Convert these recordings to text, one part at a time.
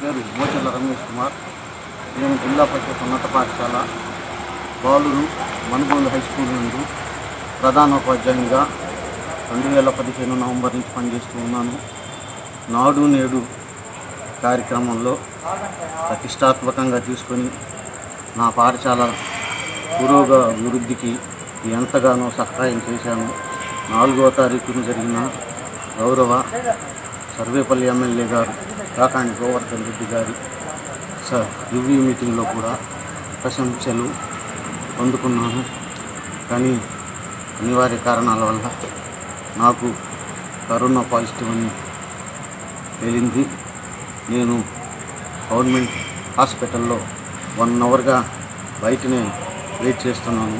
పేరు మోచల్ల రమేష్ కుమార్. నేను జిల్లా పరిషత్ ఉన్నత పాఠశాల బాలురు మనుగోలు హై స్కూల్ నుండి ప్రధానోపాధ్యాయునిగా రెండు వేల పదిహేను నవంబర్ నుంచి పనిచేస్తూ ఉన్నాను. నాడు నేడు కార్యక్రమంలో ప్రతిష్టాత్మకంగా తీసుకొని నా పాఠశాల పురోగ అభివృద్ధికి ఎంతగానో సహాయం చేశాను. నాలుగవ తారీఖున జరిగిన గౌరవ సర్వేపల్లి ఎమ్మెల్యే గారు కాకాని గోవర్ధన్ రెడ్డి గారి స రివ్యూ మీటింగ్లో కూడా ప్రశంసలు పొందుకున్నాను కానీ అనివార్య కారణాల వల్ల నాకు కరోనా పాజిటివ్ అని తేలింది. నేను గవర్నమెంట్ హాస్పిటల్లో వన్ అవర్గా బయటనే వెయిట్ చేస్తున్నాను.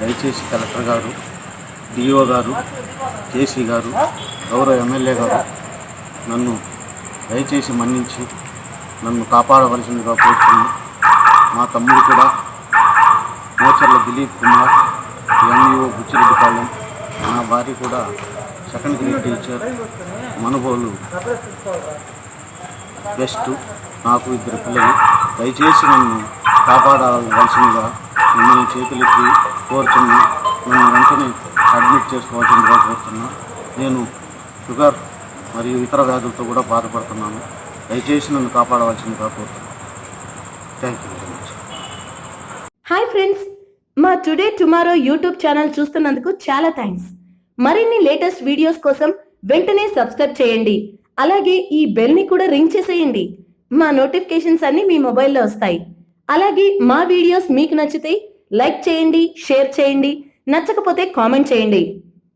దయచేసి కలెక్టర్ గారు డిఓ గారు కేసీ గారు గౌరవ ఎమ్మెల్యే గారు నన్ను దయచేసి మన్నించి నన్ను కాపాడవలసిందిగా కోరుతున్నాను మా తమ్ముడు కూడా మోచర్ల దిలీప్ కుమార్ ఎంఈఓ బుచ్చిరెడ్డిపాలెం నా భార్య కూడా సెకండ్ గ్రేడ్ టీచర్ మనుగోలు బెస్ట్ నాకు ఇద్దరు పిల్లలు. దయచేసి నన్ను కాపాడవలసిందిగా మిమ్మల్ని చేతులెత్తి కోరుతున్నా నన్ను వెంటనే అడ్మిట్ చేసుకోవాల్సిందిగా కోరుతున్నా నేను షుగర్ మరియు ఇతర వ్యాధులతో కూడా బాధపడుతున్నాను. దయచేసి నన్ను కాపాడవలసిందిగా కోరుతున్నాను. Thank you very much hi friends మా టుడే టుమారో యూట్యూబ్ ఛానల్ చూస్తున్నందుకు చాలా థ్యాంక్స్ మరిన్ని లేటెస్ట్ వీడియోస్ కోసం వెంటనే సబ్స్క్రైబ్ చేయండి. అలాగే ఈ బెల్ని కూడా రింగ్ చేసేయండి. మా నోటిఫికేషన్స్ అన్ని మీ మొబైల్లో వస్తాయి. అలాగే మా వీడియోస్ మీకు నచ్చితే లైక్ చేయండి షేర్ చేయండి. నచ్చకపోతే కామెంట్ చేయండి.